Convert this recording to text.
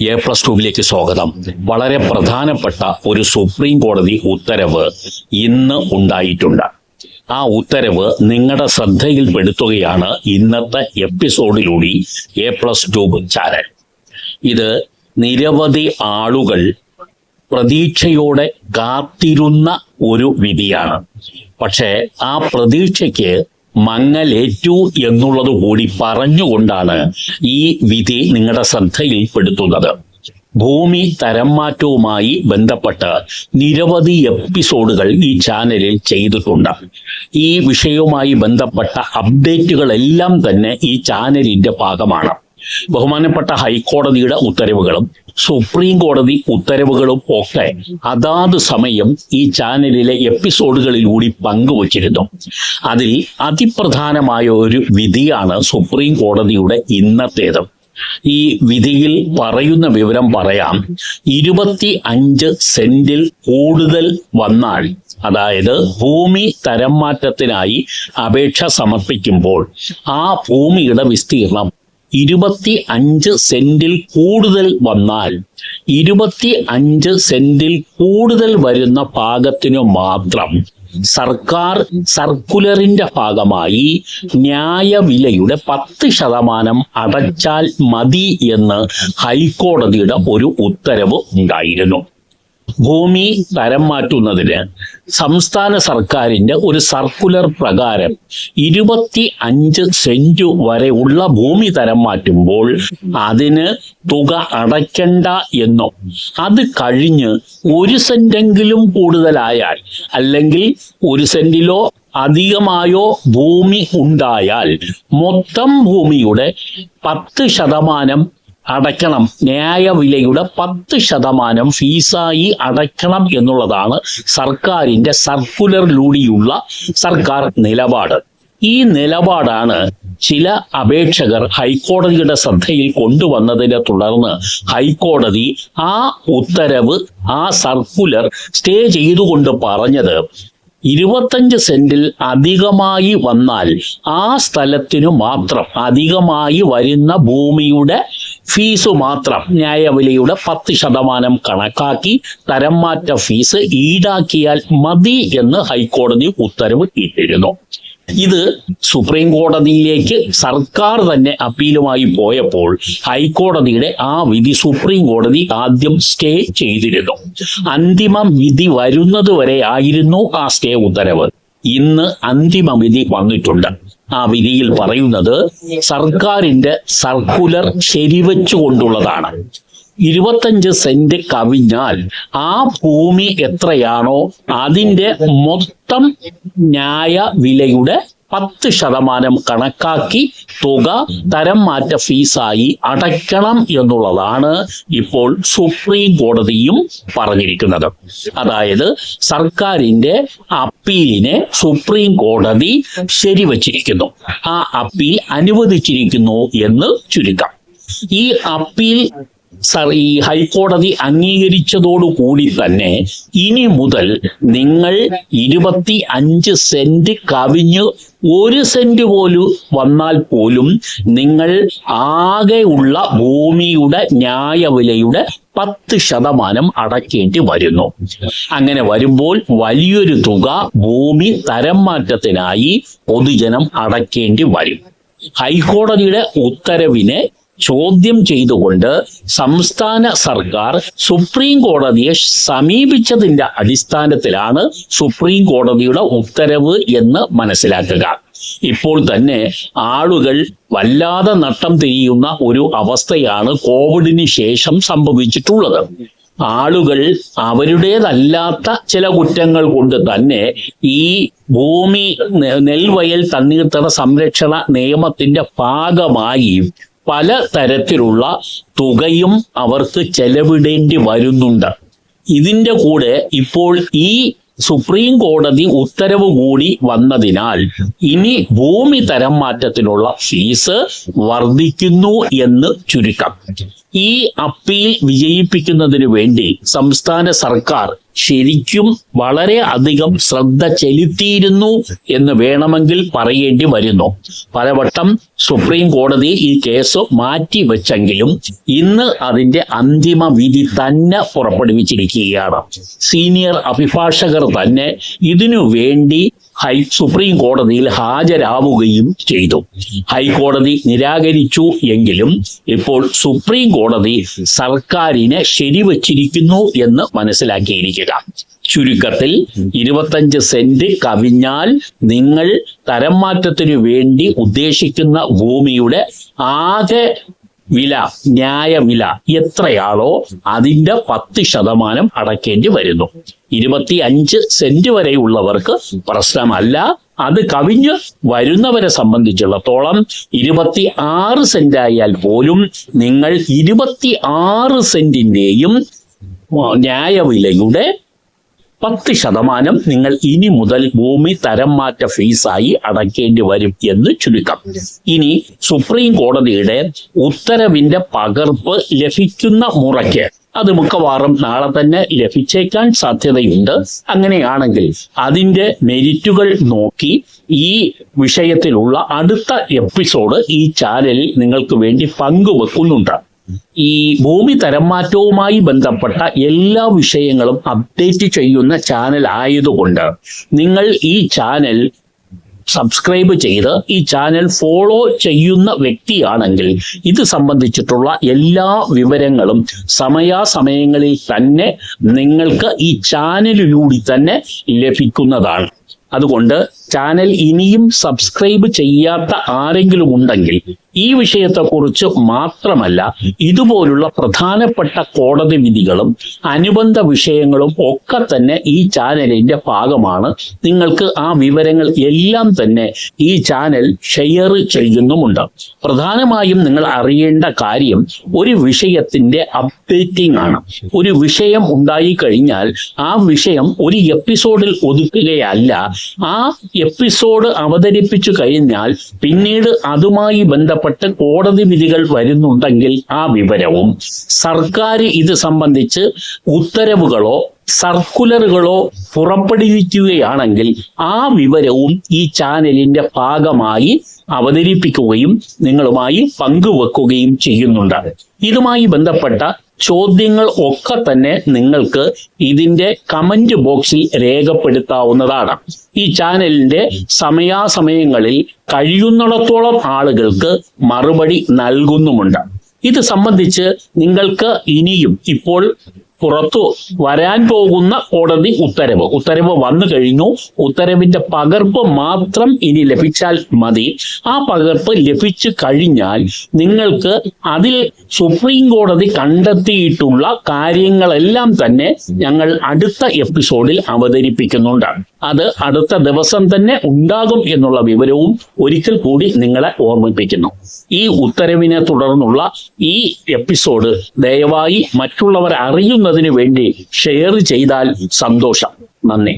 A plus ടുവിലേക്ക് സ്വാഗതം. വളരെ പ്രധാനപ്പെട്ട ഒരു സുപ്രീം കോടതി ഉത്തരവ് ഇന്ന് ഉണ്ടായിട്ടുണ്ട്. ആ ഉത്തരവ് നിങ്ങളുടെ ശ്രദ്ധയിൽപ്പെടുത്തുകയാണ് ഇന്നത്തെ എപ്പിസോഡിലൂടെ എ പ്ലസ് ട്യൂബ് ചാനൽ ഇത് നിരവധി ആളുകൾ പ്രതീക്ഷയോടെ കാത്തിരുന്ന ഒരു വിധിയാണ്. പക്ഷേ ആ പ്രതീക്ഷയ്ക്ക് മങ്ങലേറ്റു എന്നുള്ളത് കൂടി പറഞ്ഞുകൊണ്ടാണ് ഈ വിധി നിങ്ങളുടെ ശ്രദ്ധയിൽപ്പെടുത്തുന്നത്. ഭൂമി തരം മാറ്റവുമായി ബന്ധപ്പെട്ട് നിരവധി എപ്പിസോഡുകൾ ഈ ചാനലിൽ ചെയ്തിട്ടുണ്ട്. ഈ വിഷയവുമായി ബന്ധപ്പെട്ട അപ്ഡേറ്റുകളെല്ലാം തന്നെ ഈ ചാനലിന്റെ ഭാഗമാണ്. ബഹുമാനപ്പെട്ട ഹൈക്കോടതിയുടെ ഉത്തരവുകളും സുപ്രീം കോടതി ഉത്തരവുകളും ഒക്കെ അതാത് സമയം ഈ ചാനലിലെ എപ്പിസോഡുകളിലൂടെ പങ്കുവച്ചിരുന്നു. അതിൽ അതിപ്രധാനമായ ഒരു വിധിയാണ് സുപ്രീം കോടതിയുടെ ഇന്നത്തേത്. ഈ വിധിയിൽ പറയുന്ന വിവരം പറയാം. ഇരുപത്തി അഞ്ച് സെന്റിൽ കൂടുതൽ വന്നാൽ അതായത് ഭൂമി തരം മാറ്റത്തിനായി അപേക്ഷ സമർപ്പിക്കുമ്പോൾ ആ ഭൂമിയുടെ വിസ്തീർണം ഇരുപത്തി അഞ്ച് സെന്റിൽ കൂടുതൽ വന്നാൽ ഇരുപത്തി അഞ്ച് സെന്റിൽ കൂടുതൽ വരുന്ന ഭാഗത്തിനു മാത്രം സർക്കാർ സർക്കുലറിന്റെ ഭാഗമായി ന്യായവിലയുടെ പത്ത് ശതമാനം അടച്ചാൽ മതി എന്ന് ഹൈക്കോടതിയുടെ ഒരു ഉത്തരവ് ഉണ്ടായിരുന്നു. ഭൂമി തരം മാറ്റുന്നതിന് സംസ്ഥാന സർക്കാരിന്റെ ഒരു സർക്കുലർ പ്രകാരം ഇരുപത്തി അഞ്ച് സെന്റ് വരെ ഉള്ള ഭൂമി തരം മാറ്റുമ്പോൾ അതിന് തുക അടയ്ക്കണ്ട എന്നോ. അത് കഴിഞ്ഞ് ഒരു സെന്റെങ്കിലും കൂടുതലായാൽ അല്ലെങ്കിൽ ഒരു സെന്റിലോ അധികമായോ ഭൂമി ഉണ്ടായാൽ മൊത്തം ഭൂമിയുടെ പത്ത് ശതമാനം അടയ്ക്കണം. ന്യായവിലയുടെ പത്ത് ശതമാനം ഫീസായി അടയ്ക്കണം എന്നുള്ളതാണ് സർക്കാരിന്റെ സർക്കുലറിലൂടെയുള്ള സർക്കാർ നിലപാട്. ഈ നിലപാടാണ് ചില അപേക്ഷകർ ഹൈക്കോടതിയുടെ ശ്രദ്ധയിൽ കൊണ്ടുവന്നതിനെ തുടർന്ന് ഹൈക്കോടതി ആ ഉത്തരവ് ആ സർക്കുലർ സ്റ്റേ ചെയ്തുകൊണ്ട് പറഞ്ഞത് ഇരുപത്തഞ്ച് സെന്റിൽ അധികമായി വന്നാൽ ആ സ്ഥലത്തിനു മാത്രം അധികമായി വരുന്ന ഭൂമിയുടെ ഫീസ് മാത്രം ന്യായവിലയുടെ പത്ത് ശതമാനം കണക്കാക്കി തരം മാറ്റ ഫീസ് ഈടാക്കിയാൽ മതി എന്ന് ഹൈക്കോടതി ഉത്തരവ് ഇട്ടിരുന്നു. ഇത് സുപ്രീം കോടതിയിലേക്ക് സർക്കാർ തന്നെ അപ്പീലുമായി പോയപ്പോൾ ഹൈക്കോടതിയുടെ ആ വിധി സുപ്രീം കോടതി ആദ്യം സ്റ്റേ ചെയ്തിരുന്നു. അന്തിമ വിധി വരുന്നത് വരെ ആയിരുന്നു ആ സ്റ്റേ ഉത്തരവ്. ഇന്ന് അന്തിമ വിധി വന്നിട്ടുണ്ട്. ആ വിധിയിൽ പറയുന്നത് സർക്കാരിന്റെ സർക്കുലർ ശരിവെച്ചുകൊണ്ടുള്ളതാണ്. ഇരുപത്തഞ്ച് സെന്റ് കവിഞ്ഞാൽ ആ ഭൂമി എത്രയാണോ അതിന്റെ മൊത്തം ന്യായ വിലയുടെ പത്ത് ശതമാനം കണക്കാക്കി തുക തരം മാറ്റ ഫീസായി അടയ്ക്കണം എന്നുള്ളതാണ് ഇപ്പോൾ സുപ്രീം കോടതിയും പറഞ്ഞിരിക്കുന്നത്. അതായത് സർക്കാരിന്റെ അപ്പീലിനെ സുപ്രീം കോടതി ശരിവച്ചിരിക്കുന്നു. ആ അപ്പീൽ അനുവദിച്ചിരിക്കുന്നു എന്ന് ചുരുക്കം. ഈ അപ്പീൽ സർ ഈ ഹൈക്കോടതി അംഗീകരിച്ചതോടുകൂടി തന്നെ ഇനി മുതൽ നിങ്ങൾ ഇരുപത്തി അഞ്ച് സെന്റ് കവിഞ്ഞ് ഒരു സെന്റ് പോലും വന്നാൽ പോലും നിങ്ങൾ ആകെയുള്ള ഭൂമിയുടെ ന്യായവിലയുടെ പത്ത് ശതമാനം അടയ്ക്കേണ്ടി വരുന്നു. അങ്ങനെ വരുമ്പോൾ വലിയൊരു തുക ഭൂമി തരം മാറ്റത്തിനായി പൊതുജനം അടയ്ക്കേണ്ടി വരും. ഹൈക്കോടതിയുടെ ഉത്തരവിനെ ചോദ്യം ചെയ്തുകൊണ്ട് സംസ്ഥാന സർക്കാർ സുപ്രീം കോടതിയെ സമീപിച്ചതിന്റെ അടിസ്ഥാനത്തിലാണ് സുപ്രീം കോടതിയുടെ ഉത്തരവ് എന്ന് മനസ്സിലാക്കുക. ഇപ്പോൾ തന്നെ ആളുകൾ വല്ലാതെ നട്ടം തിരിയുന്ന ഒരു അവസ്ഥയാണ് കോവിഡിന് ശേഷം സംഭവിച്ചിട്ടുള്ളത്. ആളുകൾ അവരുടേതല്ലാത്ത ചില കുറ്റങ്ങൾ കൊണ്ട് തന്നെ ഈ ഭൂമി നെൽവയൽ തണ്ണീർത്തട സംരക്ഷണ നിയമത്തിന്റെ ഭാഗമായി പല തരത്തിലുള്ള തുകയും അവർക്ക് ചെലവിടേണ്ടി വരുന്നുണ്ട്. ഇതിന്റെ കൂടെ ഇപ്പോൾ ഈ സുപ്രീം കോടതി ഉത്തരവ് കൂടി വന്നതിനാൽ ഇനി ഭൂമി തരം മാറ്റത്തിനുള്ള ഫീസ് വർദ്ധിക്കുന്നു എന്ന് ചുരുക്കം. ഈ അപ്പീൽ വിജയിപ്പിക്കുന്നതിന് വേണ്ടി സംസ്ഥാന സർക്കാർ ശരിക്കും വളരെ അധികം ശ്രദ്ധ ചെലുത്തിയിരുന്നു എന്ന് വേണമെങ്കിൽ പറയേണ്ടി വരുന്നു. പലവട്ടം സുപ്രീം കോടതി ഈ കേസ് മാറ്റിവെച്ചെങ്കിലും ഇന്ന് അതിന്റെ അന്തിമ വിധി തന്നെ പുറപ്പെടുവിച്ചിരിക്കുകയാണ്. സീനിയർ അഭിഭാഷകർ തന്നെ ഇതിനു വേണ്ടി ഹൈ സുപ്രീം കോടതിയിൽ ഹാജരാവുകയും ചെയ്തു. ഹൈക്കോടതി നിരാകരിച്ചു എങ്കിലും ഇപ്പോൾ സുപ്രീം കോടതി സർക്കാരിനെ ശരിവച്ചിരിക്കുന്നു എന്ന് മനസ്സിലാക്കിയിരിക്കുക. ചുരുക്കത്തിൽ ഇരുപത്തഞ്ച് സെന്റ് കവിഞ്ഞാൽ നിങ്ങൾ തരം മാറ്റത്തിനു വേണ്ടി ഉദ്ദേശിക്കുന്ന ഭൂമിയുടെ ആകെ വില ന്യായവില എത്രയാണോ അതിന്റെ പത്ത് ശതമാനം അടക്കേണ്ടി വരുന്നു. ഇരുപത്തി അഞ്ച് സെന്റ് വരെയുള്ളവർക്ക് പ്രശ്നമല്ല. അത് കവിഞ്ഞ് വരുന്നവരെ സംബന്ധിച്ചിടത്തോളം ഇരുപത്തി ആറ് സെന്റ് ആയാൽ പോലും നിങ്ങൾ ഇരുപത്തി ആറ് സെന്റിന്റെയും ന്യായവിലയുടെ പത്ത് ശതമാനം നിങ്ങൾ ഇനി മുതൽ ഭൂമി തരം മാറ്റ ഫീസായി അടയ്ക്കേണ്ടി വരും എന്ന് ചുരുക്കം. ഇനി സുപ്രീം കോടതിയുടെ ഉത്തരവിന്റെ പകർപ്പ് ലഭിക്കുന്ന മുറയ്ക്ക് അത് മിക്കവാറും നാളെ തന്നെ ലഭിച്ചേക്കാൻ സാധ്യതയുണ്ട്. അങ്ങനെയാണെങ്കിൽ അതിന്റെ മെരിറ്റുകൾ നോക്കി ഈ വിഷയത്തിലുള്ള അടുത്ത എപ്പിസോഡ് ഈ ചാനലിൽ നിങ്ങൾക്ക് വേണ്ടി പങ്കുവെക്കുന്നുണ്ട്. ഈ ഭൂമി തരംമാറ്റവുമായി ബന്ധപ്പെട്ട എല്ലാ വിഷയങ്ങളും അപ്ഡേറ്റ് ചെയ്യുന്ന ചാനൽ ആയതുകൊണ്ട് നിങ്ങൾ ഈ ചാനൽ സബ്സ്ക്രൈബ് ചെയ്ത് ഈ ചാനൽ ഫോളോ ചെയ്യുന്ന വ്യക്തിയാണെങ്കിൽ ഇത് സംബന്ധിച്ചിട്ടുള്ള എല്ലാ വിവരങ്ങളും സമയാസമയങ്ങളിൽ തന്നെ നിങ്ങൾക്ക് ഈ ചാനലിലൂടെ തന്നെ ലഭിക്കുന്നതാണ്. അതുകൊണ്ട് ചാനൽ ഇനിയും സബ്സ്ക്രൈബ് ചെയ്യാത്ത ആരെങ്കിലും ഉണ്ടെങ്കിൽ ഈ വിഷയത്തെക്കുറിച്ച് മാത്രമല്ല ഇതുപോലുള്ള പ്രധാനപ്പെട്ട കോടതി വിധികളും അനുബന്ധ വിഷയങ്ങളും ഒക്കെ തന്നെ ഈ ചാനലിന്റെ ഭാഗമാണ്. നിങ്ങൾക്ക് ആ വിവരങ്ങൾ എല്ലാം തന്നെ ഈ ചാനൽ ഷെയർ ചെയ്യുന്നുമുണ്ട്. പ്രധാനമായും നിങ്ങൾ അറിയേണ്ട കാര്യം ഒരു വിഷയത്തിന്റെ അപ്ഡേറ്റിംഗ് ആണ്. ഒരു വിഷയം ഉണ്ടായി കഴിഞ്ഞാൽ ആ വിഷയം ഒരു എപ്പിസോഡിൽ ഒതുക്കുകയല്ല ആ എപ്പിസോഡ് അവതരിപ്പിച്ചു കഴിഞ്ഞാൽ പിന്നീട് അതുമായി ബന്ധപ്പെട്ട് കോടതി വിധികൾ വരുന്നുണ്ടെങ്കിൽ ആ വിവരവും സർക്കാർ ഇത് സംബന്ധിച്ച് ഉത്തരവുകളോ സർക്കുലറുകളോ പുറപ്പെടുവിക്കുകയാണെങ്കിൽ ആ വിവരവും ഈ ചാനലിന്റെ ഭാഗമായി അവതരിപ്പിക്കുകയും നിങ്ങളുമായി പങ്കുവെക്കുകയും ചെയ്യുന്നുണ്ട്. ഇതുമായി ബന്ധപ്പെട്ട ചോദ്യങ്ങൾ ഒക്കെ തന്നെ നിങ്ങൾക്ക് ഇതിന്റെ കമന്റ് ബോക്സിൽ രേഖപ്പെടുത്താവുന്നതാണ്. ഈ ചാനലിന്റെ സമയാസമയങ്ങളിൽ കഴിയുന്നിടത്തോളം ആളുകൾക്ക് മറുപടി നൽകുന്നുമുണ്ട്. ഇത് സംബന്ധിച്ച് നിങ്ങൾക്ക് ഇനിയും ഇപ്പോൾ പുറത്തു വരാൻ പോകുന്ന കോടതി ഉത്തരവ്. ഉത്തരവ് വന്നു കഴിഞ്ഞു. ഉത്തരവിന്റെ പകർപ്പ് മാത്രം ഇനി ലഭിച്ചാൽ മതി. ആ പകർപ്പ് ലഭിച്ചു കഴിഞ്ഞാൽ നിങ്ങൾക്ക് അതിൽ സുപ്രീം കോടതി കണ്ടെത്തിയിട്ടുള്ള കാര്യങ്ങളെല്ലാം തന്നെ ഞങ്ങൾ അടുത്ത എപ്പിസോഡിൽ അവതരിപ്പിക്കുന്നുണ്ട്. അത് അടുത്ത ദിവസം തന്നെ ഉണ്ടാകും എന്നുള്ള വിവരവും ഒരിക്കൽ കൂടി നിങ്ങളെ ഓർമ്മിപ്പിക്കുന്നു. ഈ ഉത്തരവിനെ തുടർന്നുള്ള ഈ എപ്പിസോഡ് ദയവായി മറ്റുള്ളവർ അറിയുന്നതിന് വേണ്ടി ഷെയർ ചെയ്താൽ സന്തോഷം. നന്ദി.